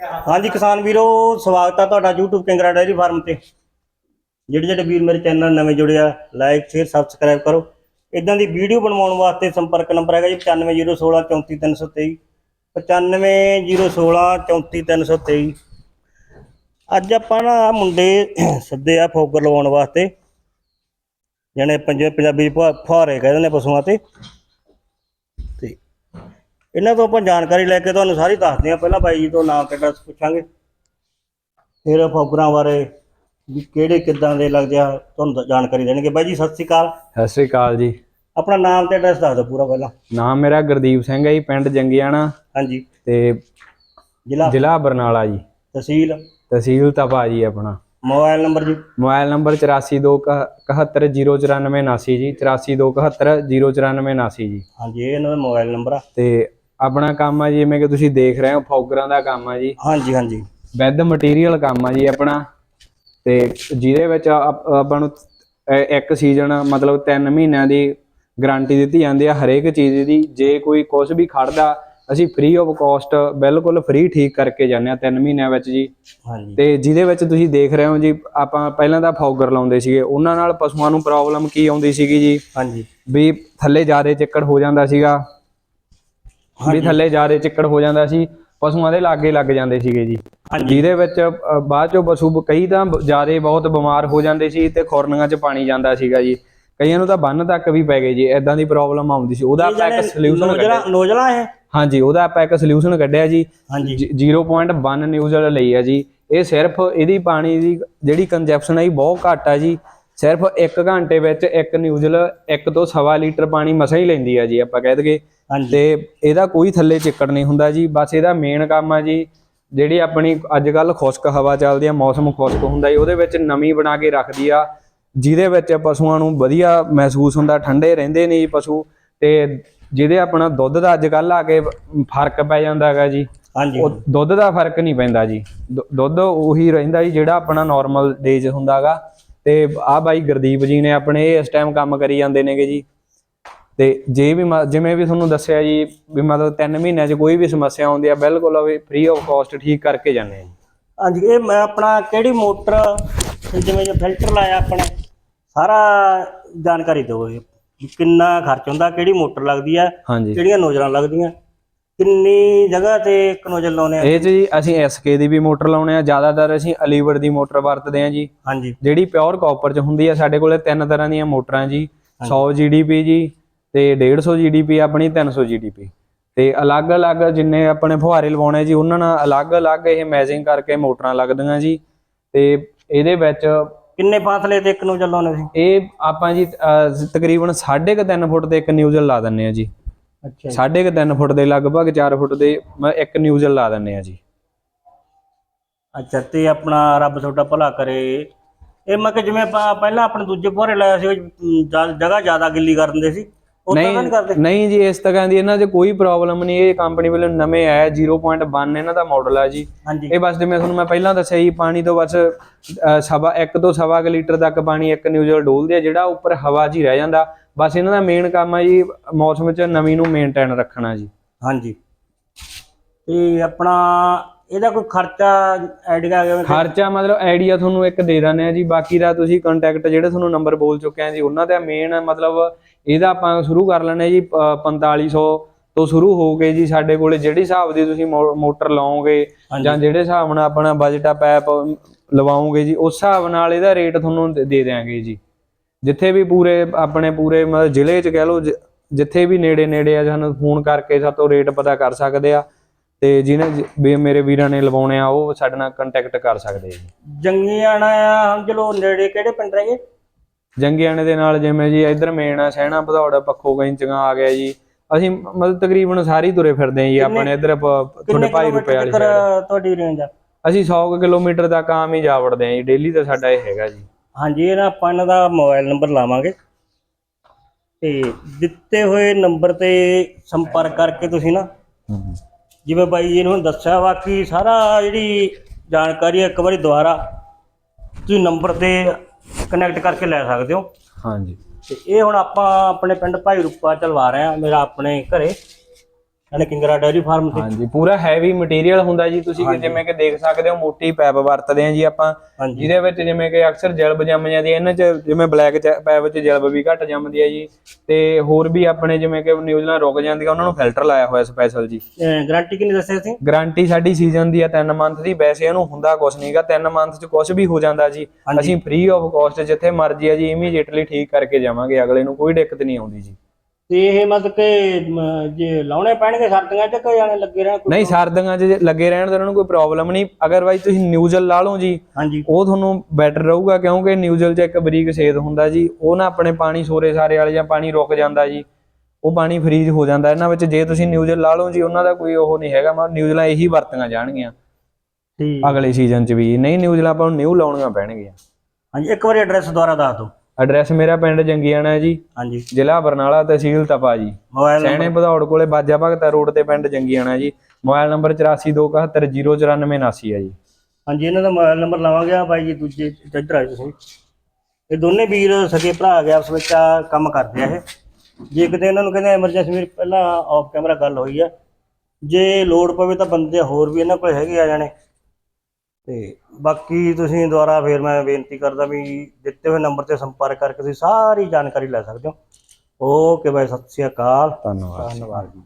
ਹਾਂਜੀ ਕਿਸਾਨ ਵੀਰੋ, ਸਵਾਗਤ ਹੈ ਤੁਹਾਡਾ YouTube ਕਿੰਗਰਾ ਡੈਰੀ ਫਾਰਮ ਤੇ। ਜਿਹੜੇ ਜਿਹੜੇ ਵੀਰ ਮੇਰੇ ਚੈਨਲ ਨਵੇਂ ਜੁੜੇ ਆ ਲਾਈਕ ਸ਼ੇਅਰ ਸਬਸਕ੍ਰਾਈਬ ਕਰੋ। ਇਦਾਂ ਦੀ ਵੀਡੀਓ ਬਣਵਾਉਣ ਵਾਸਤੇ ਸੰਪਰਕ ਨੰਬਰ ਹੈਗਾ ਜੀ 9501634323 9501634323 ਅੱਜ ਆਪਾਂ ਨਾ ਮੁੰਡੇ ਸੱਦੇ ਆ ਫੋਗਰ ਲਵਾਉਣ ਵਾਸਤੇ। ਜਣੇ ਪੰਜਾਬੀ ਫੁਹਾਰੇ ਕਹਿੰਦੇ ਨੇ ਪਸ਼ੂਆਂ ਤੇ। ਇਹਨਾਂ ਤੋਂ ਆਪਾਂ ਜਾਣਕਾਰੀ ਲੈ ਕੇ ਤੁਹਾਨੂੰ ਸਾਰੀ ਦੱਸਦੇ ਹਾਂ। ਪਹਿਲਾਂ ਬਾਈ ਜੀ ਤੋਂ ਨਾਮ ਤੇ ਐਡਰੈਸ ਪੁੱਛਾਂਗੇ। ਫਿਰ ਫੋਗਰਾਂ ਬਾਰੇ ਵੀ ਕਿਹੜੇ ਕਿੱਦਾਂ ਦੇ ਲੱਗਦੇ ਆ ਤੁਹਾਨੂੰ ਜਾਣਕਾਰੀ ਦੇਣਗੇ। ਬਾਈ ਜੀ ਸਤਿ ਸ਼੍ਰੀ ਅਕਾਲ। ਸਤਿ ਸ੍ਰੀ ਅਕਾਲ ਜੀ। ਆਪਣਾ ਨਾਮ ਤੇ ਐਡਰੈਸ ਦੱਸ ਦਿਓ ਪੂਰਾ ਪਹਿਲਾਂ। ਨਾਮ ਮੇਰਾ ਗੁਰਦੀਪ ਸਿੰਘ ਹੈ ਜੀ ਪਿੰਡ ਜੰਗਿਆਣਾ। ਹਾਂਜੀ। ਤੇ ਜ਼ਿਲ੍ਹਾ? ਜ਼ਿਲ੍ਹਾ ਬਰਨਾਲਾ ਜੀ। ਤਹਿਸੀਲ? ਤਹਿਸੀਲ ਤਪਾ ਜੀ ਆਪਣਾ। ਮੋਬਾਈਲ ਨੰਬਰ ਜੀ? ਮੋਬਾਈਲ ਨੰਬਰ 8427709479 ਜੀ 8427709479 ਜੀ ਹਾਂਜੀ ਇਹ ਇਹਨਾਂ ਦਾ ਮੋਬਾਈਲ ਨੰਬਰ ਆ ਤੇ ਆਪਣਾ ਕੰਮ ਆ ਜੀ ਜਿਵੇਂ ਕਿ ਤੁਸੀਂ ਦੇਖ ਰਹੇ ਹੋ ਫੌਗਰਾਂ ਦਾ ਕੰਮ ਆ ਜੀ। ਹਾਂਜੀ ਹਾਂਜੀ। ਵੈਦ ਮਟੀਰੀਅਲ ਕੰਮ ਆ ਜੀ ਆਪਣਾ। ਤੇ ਜਿਹਦੇ ਵਿੱਚ ਆਪ- ਨੂੰ ਇੱਕ ਸੀਜ਼ਨ ਮਤਲਬ 3 ਮਹੀਨਿਆਂ ਦੀ ਗਾਰੰਟੀ ਦਿੱਤੀ ਜਾਂਦੀ ਆ ਹਰੇਕ ਚੀਜ਼ ਦੀ। ਜੇ ਕੋਈ ਕੁਝ ਵੀ ਖੜਦਾ ਅਸੀਂ ਫ੍ਰੀ ਆਫ ਕਾਸਟ ਬਿਲਕੁਲ ਫ੍ਰੀ ਠੀਕ ਕਰਕੇ ਜਾਂਦੇ ਆ 3 ਮਹੀਨਿਆਂ ਵਿੱਚ ਜੀ। ਹਾਂਜੀ। ਤੇ ਜਿਹਦੇ ਵਿੱਚ ਤੁਸੀਂ ਦੇਖ ਰਹੇ ਹੋ ਜੀ ਆਪਾਂ ਪਹਿਲਾਂ ਤਾਂ ਫੌਗਰ ਲਾਉਂਦੇ ਸੀਗੇ ਉਹਨਾਂ ਨਾਲ ਪਸ਼ੂਆਂ ਨੂੰ ਪ੍ਰੋਬਲਮ ਕੀ ਆਉਂਦੀ ਸੀਗੀ ਜੀ? ਹਾਂਜੀ। ਵੀ ਥੱਲੇ ਜ਼ਿਆਦੇ ਚਿੱਕੜ ਹੋ ਜਾਂਦਾ ਸੀਗਾ। ਵੀ ਥੱਲੇ ਜ਼ਿਆਦੇ ਚਿੱਕੜ ਹੋ ਜਾਂਦਾ ਸੀ ਪਸ਼ੂਆਂ ਦੇ ਲਾਗੇ ਲੱਗ ਜਾਂਦੇ ਸੀਗੇ ਜੀ। ਜਿਹਦੇ ਵਿੱਚ ਬਾਅਦ ਚੋਂ ਪਸ਼ੂ ਕਈ ਤਾਂ ਜ਼ਿਆਦੇ ਬਹੁਤ ਬਿਮਾਰ ਹੋ ਜਾਂਦੇ ਸੀ ਤੇ ਖੁਰਨੀਆਂ 'ਚ ਪਾਣੀ ਜਾਂਦਾ ਸੀਗਾ ਜੀ। ਕਈਆਂ ਨੂੰ ਤਾਂ ਬੰਨ ਤੱਕ ਵੀ ਪੈ ਗਏ ਜੀ ਐਦਾਂ ਦੀ ਪ੍ਰੋਬਲਮ ਆਉਂਦੀ ਸੀ। ਉਹਦਾ ਆਪਾਂ ਇੱਕ ਸੋਲੂਸ਼ਨ ਕੱਢਿਆ। ਨੋਜਲਾ ਇਹ? ਹਾਂਜੀ ਉਹਦਾ ਆਪਾਂ ਇੱਕ ਸੋਲੂਸ਼ਨ ਕੱਢਿਆ ਜੀ। ਹਾਂਜੀ। ਜ- 0.1 ਨਿਊਜ਼ਲ ਲਈ ਆ ਜੀ। ਇਹ ਸਿਰਫ ਇਹਦੀ ਪਾਣੀ ਦੀ ਜਿਹੜੀ ਕੰਜੈਪਸ਼ਨ ਹੈ ਇਹ ਬਹੁਤ ਘੱਟ ਆ ਜੀ। ਸਿਰਫ 1 ਘੰਟੇ ਵਿੱਚ ਇੱਕ ਨਿਊਜ਼ਲ 1 ਤੋਂ ਸਵਾ ਲੀਟਰ ਪਾਣੀ ਮਸਾਂ ਹੀ ਲੈਂਦੀ ਆ ਜੀ ਆਪਾਂ ਕਹਿ ਦਈਏ। ਤੇ ਇਹਦਾ ਕੋਈ ਥੱਲੇ ਚਿੱਕੜ ਨਹੀਂ ਹੁੰਦਾ ਜੀ ਬਸ ਇਹਦਾ ਮੇਨ ਕੰਮ ਆ ਜੀ ਜਿਹੜੀ ਆਪਣੀ ਅੱਜ ਕੱਲ ਖੁਸ਼ਕ ਹਵਾ ਚੱਲਦੀ ਆ ਮੌਸਮ ਖੁਸ਼ਕ ਹੁੰਦਾ ਜੀ ਉਹਦੇ ਵਿੱਚ ਨਮੀ ਬਣਾ ਕੇ ਰੱਖਦੀ ਆ ਜਿਹਦੇ ਵਿੱਚ ਪਸ਼ੂਆਂ ਨੂੰ ਵਧੀਆ ਮਹਿਸੂਸ ਹੁੰਦਾ ਠੰਡੇ ਰਹਿੰਦੇ ਨੇ ਜੀ ਪਸ਼ੂ ਤੇ ਜਿਹਦੇ ਆਪਣਾ ਦੁੱਧ ਦਾ ਅੱਜ ਕੱਲ ਆ ਕੇ ਫ਼ਰਕ ਪੈ ਜਾਂਦਾ ਹੈਗਾ ਜੀ ਹਾਂਜੀ। ਉਹ ਦੁੱਧ ਦਾ ਫ਼ਰਕ ਨਹੀਂ ਪੈਂਦਾ ਜੀ ਦੁੱਧ ਉਹੀ ਰਹਿੰਦਾ ਜੀ ਜਿਹੜਾ ਆਪਣਾ ਨਾਰਮਲ ਡੇਜ ਹੁੰਦਾਗਾ ਤੇ ਆ ਬਾਈ ਗੁਰਦੀਪ ਜੀ ਨੇ ਆਪਣੇ ਇਸ ਟਾਈਮ ਕੰਮ ਕਰੀ ਜਾਂਦੇ ਨੇਗੇ ਜੀ ਤੇ ਜੇ ਵੀ ਜਿਵੇਂ ਵੀ ਤੁਹਾਨੂੰ ਦੱਸਿਆ ਜੀ ਵੀ ਮਤਲਬ 3 ਮਹੀਨਿਆਂ 'ਚ ਕੋਈ ਵੀ ਸਮੱਸਿਆ ਆਉਂਦੀ ਆ ਬਿਲਕੁਲ ਉਹ ਫ੍ਰੀ ਆਫ ਕਾਸਟ ਠੀਕ ਕਰਕੇ ਜਾਂਦੇ ਆ ਜੀ। ਹਾਂਜੀ ਇਹ ਮੈਂ ਆਪਣਾ ਕਿਹੜੀ ਮੋਟਰ ਜਿਵੇਂ ਜੇ ਫਿਲਟਰ ਲਾਇਆ ਆਪਣੇ ਸਾਰਾ ਜਾਣਕਾਰੀ ਦਿਓ ਇਹ ਕਿੰਨਾ ਖਰਚ ਹੁੰਦਾ ਕਿਹੜੀ ਮੋਟਰ ਲੱਗਦੀ ਹਾਂਜੀ। ਕਿਹੜੀਆਂ ਨੋਜ਼ਲਾਂ ਲੱਗਦੀਆਂ ਕਿੰਨੀ ਜਗ੍ਹਾ ਤੇ ਇੱਕ ਨੋਜ਼ਲ ਲਾਉਨੇ ਆ? ਇਹ ਜੀ ਅਸੀਂ ਐਸਕੇ ਦੀ ਵੀ ਮੋਟਰ ਲਾਉਣੇ ਆ ਜ਼ਿਆਦਾਤਰ ਅਸੀਂ ਅਲੀਵਰ ਦੀ ਮੋਟਰ ਵਰਤਦੇ ਆ ਜੀ। ਹਾਂਜੀ। ਜਿਹੜੀ ਪਿਓਰ ਕਾਪਰ 'ਚ ਹੁੰਦੀ ਆ ਸਾਡੇ ਕੋਲੇ ਤਿੰਨ ਤਰ੍ਹਾਂ ਦੀਆਂ ਮੋਟਰਾਂ ਜੀ 100 ਜੀਡੀਪੀ ਜੀ ਤੇ 150 ਜੀਡੀਪੀ ਆਪਣੀ 300 ਜੀਡੀਪੀ ਤੇ ਅਲੱਗ-ਅਲੱਗ ਜਿੰਨੇ ਆਪਣੇ ਫੁਹਾਰੇ ਲਵਾਉਣੇ ਜੀ ਉਹਨਾਂ ਨਾਲ ਅਲੱਗ-ਅਲੱਗ ਇਹ ਮੈਚਿੰਗ ਕਰਕੇ ਮੋਟਰਾਂ ਲੱਗਦੀਆਂ ਜੀ। ਤੇ ਇਹਦੇ ਵਿੱਚ ਕਿੰਨੇ ਫਾਸਲੇ ਤੇ ਇੱਕ ਨੋਜ਼ਲ ਲਾਉਨੇ ਸੀ? ਇਹ ਆਪਾਂ ਜੀ ਅਹ, ਤਕਰੀਬਨ 3.5 ਫੁੱਟ ਤੇ ਇੱਕ ਨਿਊਜ਼ਲ ਲਾ ਦਿੰਨੇ ਆ ਜੀ। ਅੱਛਾ 3.5 ਫੁੱਟ ਦੇ ਲਗਭਗ 4 ਫੁੱਟ ਦੇ ਮ- ਇੱਕ ਨਿਊਜ਼ਲ ਲਾ ਦਿੰਨੇ ਆ ਜੀ। ਅੱਛਾ ਤੇ ਆਪਣਾ ਰੱਬ ਤੁਹਾਡਾ ਭਲਾ ਕਰੇ। ਇਹ ਮੈਂ ਕਿ ਜਿਵੇਂ ਆਪਾਂ ਪਹਿਲਾਂ ਆਪਣੇ ਦੂਜੇ ਪੋਰੇ ਲਾਇਆ ਸੀ ਉਹ 'ਚ, ਅਮ, ਜ਼ਿਆ- ਜਗ੍ਹਾ ਜ਼ਿਆਦਾ ਗਿੱਲੀ ਕਰ ਦਿੰਦੇ ਸੀ। ਤਾਂ ਨਹੀਂ ਕਰਦੇ। ਨਹੀਂ ਜੀ ਇਸ ਤਰ੍ਹਾਂ ਦੀ ਇਹਨਾਂ 'ਚ ਕੋਈ ਪ੍ਰੋਬਲਮ ਨਹੀਂ ਇਹ ਕੰਪਨੀ ਵੱਲੋਂ ਨਵੇਂ ਆਇਆ 0.1 ਇਹਨਾਂ ਦਾ ਮਾਡਲ ਆ ਜੀ। ਹਾਂਜੀ। ਇਹ ਬਸ ਜਿਵੇਂ ਤੁਹਾਨੂੰ ਮੈਂ ਪਹਿਲਾਂ ਦੱਸਿਆ ਜੀ ਪਾਣੀ ਤੋਂ ਬਸ ਸਵਾ 1 ਤੋਂ ਸਵਾ ਕੁ ਲੀਟਰ ਤੱਕ ਪਾਣੀ ਇੱਕ ਨਿਊਜ਼ਲ ਡੋਲਦੇ ਆ ਜਿਹੜਾ ਉੱਪਰ ਹਵਾ 'ਚ ਹੀ ਰਹਿ ਜਾਂਦਾ। ਬਸ ਇਹਨਾਂ ਦਾ ਮੇਨ ਕੰਮ ਆ ਜੀ ਮੌਸਮ 'ਚ ਨਮੀ ਨੂੰ ਮੇਨਟੇਨ ਰੱਖਣਾ ਜੀ। ਹਾਂਜੀ। ਤੇ ਆਪਣਾ ਇਹਦਾ ਕੋਈ ਖਰਚਾ ਆਈਡੀਆ ਜਿਵੇਂ ਕਿ- ਖਰਚਾ ਮਤਲਬ ਆਈਡੀਆ ਤੁਹਾਨੂੰ ਇੱਕ ਦੇ ਦਿੰਦੇ ਆ ਜੀ ਬਾਕੀ ਦਾ ਤੁਸੀਂ ਕੰਟੈਕਟ ਜਿਹੜੇ ਤੁਹਾਨੂੰ ਨੰਬਰ ਬੋਲ ਚੁੱਕੇ ਆ ਜੀ ਉਹਨਾਂ ਦਾ ਮੇਨ ਮਤਲਬ ਇਹਦਾ ਆਪਾਂ ਸ਼ੁਰੂ ਕਰ ਲੈਣੇ ਜੀ ਅਹ, 4500 ਤੋਂ ਸ਼ੁਰੂ ਹੋ ਕੇ ਜੀ ਸਾਡੇ ਕੋਲੇ ਜਿਹੜੀ ਹਿਸਾਬ ਦੀ ਤੁਸੀਂ ਮੋਟਰ ਲਾਓਗੇ। ਜਾਂ ਜਿਹੜੇ ਹਿਸਾਬ ਨਾਲ ਆਪਣਾ ਬਜਟ ਆ ਪੈਪ ਲਵਾਓਗੇ ਜੀ ਉਸ ਹਿਸਾਬ ਨਾਲ ਇਹਦਾ ਰੇਟ ਤੁਹਾਨੂੰ ਦੇ ਦੇ ਦਿਆਂਗੇ ਜੀ। ਜਿੱਥੇ ਵੀ ਪੂਰੇ ਆਪਣੇ ਪੂਰੇ ਮਤਲਬ ਜ਼ਿਲ੍ਹੇ 'ਚ ਕਹਿ ਲਓ ਜਿੱਥੇ ਵੀ ਨੇੜੇ ਨੇੜੇ ਆ ਸਾਨੂੰ ਫੋਨ ਕਰਕੇ ਸਾਤੋਂ ਰੇਟ ਪਤਾ ਕਰ ਸਕਦੇ ਆ ਤੇ ਜਿਹਨੇ ਵੀ ਮੇਰੇ ਵੀਰਾਂ ਨੇ ਲਵਾਉਣੇ ਆ ਉਹ ਸਾਡੇ ਨਾਲ ਕੰਟੈਕਟ ਕਰ ਸਕਦੇ ਆ ਜੀ। ਜੰਗੀਆਣਾ ਆ ਹਮਜਲੋ ਨੇੜੇ ਕਿਹੜੇ ਪਿੰਡ ਰਹਿ ਗਏ? ਜੰਗਿਆਣੇ ਦੇ ਨਾਲ ਜਿਵੇਂ ਜੀ ਇੱਧਰ ਆ ਸਹਿਣਾ ਭਦੌੜ ਪੱਖੋ ਗੈਂਚੀਆਂ ਆ ਗਿਆ ਜੀ। ਅਸੀਂ ਮਤਲਬ ਤਕਰੀਬਨ ਸਾਰੇ ਤੁਰੇ ਫਿਰਦੇ ਆ ਜੀ ਆਪਣੇ ਇੱਧਰ ਤੁਹਾਡੇ ਭਾਈ ਰੁਪਏ ਵਾਲੀ ਤੁਹਾਡੀ ਰੇਂਜ ਆ? ਅਸੀਂ 100 ਕੁ ਕਿਲੋਮੀਟਰ ਤੱਕ ਆਮ ਹੀ ਜਾ ਵੜਦੇ ਆ ਜੀ ਡੇਲੀ ਦਾ ਸਾਡਾ ਇਹ ਹੈਗਾ ਜੀ। ਹਾਂਜੀ ਇਹ ਨਾ ਆਪਾਂ ਇਹਨਾਂ ਦਾ ਮੋਬਾਈਲ ਨੰਬਰ ਲਾਵਾਂਗੇ। ਤੇ ਦਿੱਤੇ ਹੋਏ ਨੰਬਰ ਤੇ ਸੰਪਰਕ ਕਰਕੇ ਤੁਸੀਂ ਨਾ ਜਿਵੇਂ ਬਾਈ ਜੀ ਨੇ ਦੱਸਿਆ ਵਾ ਕਿ ਸਾਰਾ ਜਿਹੜੀ ਜਾਣਕਾਰੀ ਇੱਕ ਵਾਰੀ ਦੁਬਾਰਾ ਤੁਸੀਂ ਨੰਬਰ ਤੇ ਕਨੈਕਟ ਕਰਕੇ ਲੈ ਸਕਦੇ ਹੋ। ਹਾਂਜੀ। ਤੇ ਇਹ ਹੁਣ ਆਪਾਂ ਆਪਣੇ ਪਿੰਡ ਭਾਈ ਰੂਪਾ ਚਲਵਾ ਰਹੇ ਆ ਮੇਰਾ ਆਪਣੇ ਘਰੇ। ਯਾਨੀ ਕਿੰਗਰਾ ਡੈਰੀ ਫਾਰਮ ਤੇ ਹਾਂਜੀ ਪੂਰਾ ਹੈਵੀ ਮਟੀਰੀਅਲ ਹੁੰਦਾ ਜੀ ਤੁਸੀਂ ਕਿ ਜਿਵੇਂ ਕਿ ਦੇਖ ਸਕਦੇ ਹੋ ਮੋਟੀ ਪੈਪ ਵਰਤਦੇ ਆ ਜੀ ਆਪਾਂ ਜਿਹਦੇ ਵਿੱਚ ਜਿਵੇਂ ਕਿ ਅਕਸਰ ਜਲਬ ਜੰਮ ਜਾਂਦੀ ਹੈ ਇਹਨਾਂ 'ਚ ਜਿਵੇਂ ਬਲੈਕ ਪੈਪ ਵਿੱਚ ਜਲਬ ਵੀ ਘੱਟ ਜੰਮਦੀ ਹੈ ਜੀ ਤੇ ਹੋਰ ਵੀ ਆਪਣੇ ਜਿਵੇਂ ਕਿ ਨਿਊਜ਼ਲਾਂ ਰੁਕ ਜਾਂਦੀਆਂ ਉਹਨਾਂ ਨੂੰ ਫਿਲਟਰ ਲਾਇਆ ਹੋਇਆ ਸਪੈਸ਼ਲ ਜੀ। ਗਾਰੰਟੀ ਕਿੰਨੀ ਦੱਸਿਆ ਸੀ ਗਾਰੰਟੀ ਸਾਡੀ ਸੀਜ਼ਨ ਦੀ ਆ 3 ਮੰਥ ਦੀ ਵੈਸੇ ਇਹਨੂੰ ਹੁੰਦਾ ਕੁਝ ਨਹੀਂਗਾ 3 ਮੰਥ 'ਚ ਕੁਝ ਵੀ ਹੋ ਜਾਂਦਾ ਜੀ। ਅਸੀਂ ਫ੍ਰੀ ਆਫ ਕਾਸਟ ਜਿੱਥੇ ਮਰਜ਼ੀ ਆ ਜੀ ਇਮੀਡੀਏਟਲੀ ਠੀਕ ਕਰਕੇ ਜਾਵਾਂਗੇ ਅਗਲੇ ਨੂੰ ਕੋਈ ਦਿੱਕਤ ਨਹੀਂ ਆਉਂਦੀ ਜੀ। ਤੇ ਇਹ ਮਤਲਬ ਕਿ ਮ, ਜੇ ਲਾਉਣੇ ਪੈਣਗੇ ਸਰਦੀਆਂ ਚ ਕਿ ਜਾਣੇ ਲੱਗੇ ਰਹਿਣ ਕੋਈ ਨਹੀਂ ਸਰਦੀਆਂ 'ਚ ਜੇ ਲੱਗੇ ਰਹਿਣ ਤਾਂ ਉਹਨਾਂ ਨੂੰ ਕੋਈ ਪ੍ਰੋਬਲਮ ਨਹੀਂ। ਅਗਰਵਾਈਜ਼ ਤੁਸੀਂ ਨਿਊਜ਼ਲ ਲਾ ਲਓ ਜੀ। ਹਾਂਜੀ। ਉਹ ਤੁਹਾਨੂੰ ਬੈਟਰ ਰਹੂਗਾ ਕਿਉਂਕਿ ਨਿਊਜ਼ਲ 'ਚ ਇੱਕ ਬਰੀਕ ਸੇਦ ਹੁੰਦਾ ਜੀ। ਉਹ ਨਾ ਆਪਣੇ ਪਾਣੀ ਸੋਰੇ ਸਾਰੇ ਵਾਲੇ ਜਾਂ ਪਾਣੀ ਰੁਕ ਜਾਂਦਾ ਜੀ। ਉਹ ਪਾਣੀ ਫਰੀਜ਼ ਹੋ ਜਾਂਦਾ। ਇਹਨਾਂ ਵਿੱਚ ਜੇ ਤੁਸੀਂ ਨਿਊਜ਼ਲ ਲਾ ਲਓ ਜੀ ਉਹਨਾਂ ਦਾ ਕੋਈ ਉਹ ਨਹੀਂ ਹੈਗਾ। ਮਤਲਬ ਨਿਊਜ਼ਲਾਂ ਇਹੀ ਵਰਤੀਆਂ ਜਾਣਗੀਆਂ। ਠੀਕ। ਅਗਲੇ ਸੀਜ਼ਨ 'ਚ ਵੀ। ਨਹੀਂ ਨਿਊਜ਼ਲਾਂ ਆਪਾਂ ਨੂੰ ਨਿਊ ਲਾਉਣੀਆਂ ਪੈਣਗੀਆਂ। ਹਾਂਜੀ ਇੱਕ ਵਾਰੀ ਐਡਰੈਸ ਦੁਬਾਰਾ ਦੱਸ ਦਿਓ। ਐਡਰੈਸ ਮੇਰਾ ਪਿੰਡ ਜੰਗੀਆਣਾ ਹੈ ਜੀ। ਹਾਂਜੀ। ਜ਼ਿਲ੍ਹਾ ਬਰਨਾਲਾ ਤਹਿਸੀਲ ਤਪਾ ਜੀ। ਮੋਬਾਈਲ ਸੈਣੇ ਭਦੌੜ ਕੋਲੇ ਬਾਜਾ ਭਗਤਾ ਰੋਡ ਤੇ ਪਿੰਡ ਜੰਗੀਆਣਾ ਜੀ। ਮੋਬਾਈਲ ਨੰਬਰ 8427709479 ਹੈ ਜੀ। ਹਾਂਜੀ ਇਹਨਾਂ ਦਾ ਮੋਬਾਈਲ ਨੰਬਰ ਲਾਵਾਂਗੇ ਆ ਬਾਈ ਜੀ ਦੂਜੇ ਇੱਧਰ ਆਏ ਤੁਸੀਂ। ਇਹ ਦੋਨੇ ਵੀਰ ਸਕੇ ਭਰਾ ਗਿਆ ਉਸ ਵਿੱਚ ਆ ਕੰਮ ਕਰਦੇ ਆ ਇਹ। ਜੇ ਕਿਤੇ ਇਹਨਾਂ ਨੂੰ ਕਹਿੰਦੇ ਐਮਰਜੈਂਸੀ ਮੇਰੀ ਪਹਿਲਾਂ ਆਫ ਕੈਮਰਾ ਗੱਲ ਹੋਈ ਆ। ਜੇ ਲੋਡ ਪਵੇ ਤਾਂ ਬੰਦੇ ਹੋਰ ਵੀ ਇਹਨਾਂ ਕੋਲ ਹੈਗੇ ਆ ਜਾਣੇ। ਤੇ ਬਾਕੀ ਤੁਸੀਂ ਦੁਬਾਰਾ ਫੇਰ ਮੈਂ ਬੇਨਤੀ ਕਰਦਾ ਵੀ ਦਿੱਤੇ ਹੋਏ ਨੰਬਰ ਤੇ ਸੰਪਰਕ ਕਰਕੇ ਤੁਸੀਂ ਸਾਰੀ ਜਾਣਕਾਰੀ ਲੈ ਸਕਦੇ ਹੋ। ਓਕੇ ਬਾਈ ਸਤਿ ਸ਼੍ਰੀ ਅਕਾਲ। ਧੰਨਵਾਦ ਧੰਨਵਾਦ ਜੀ।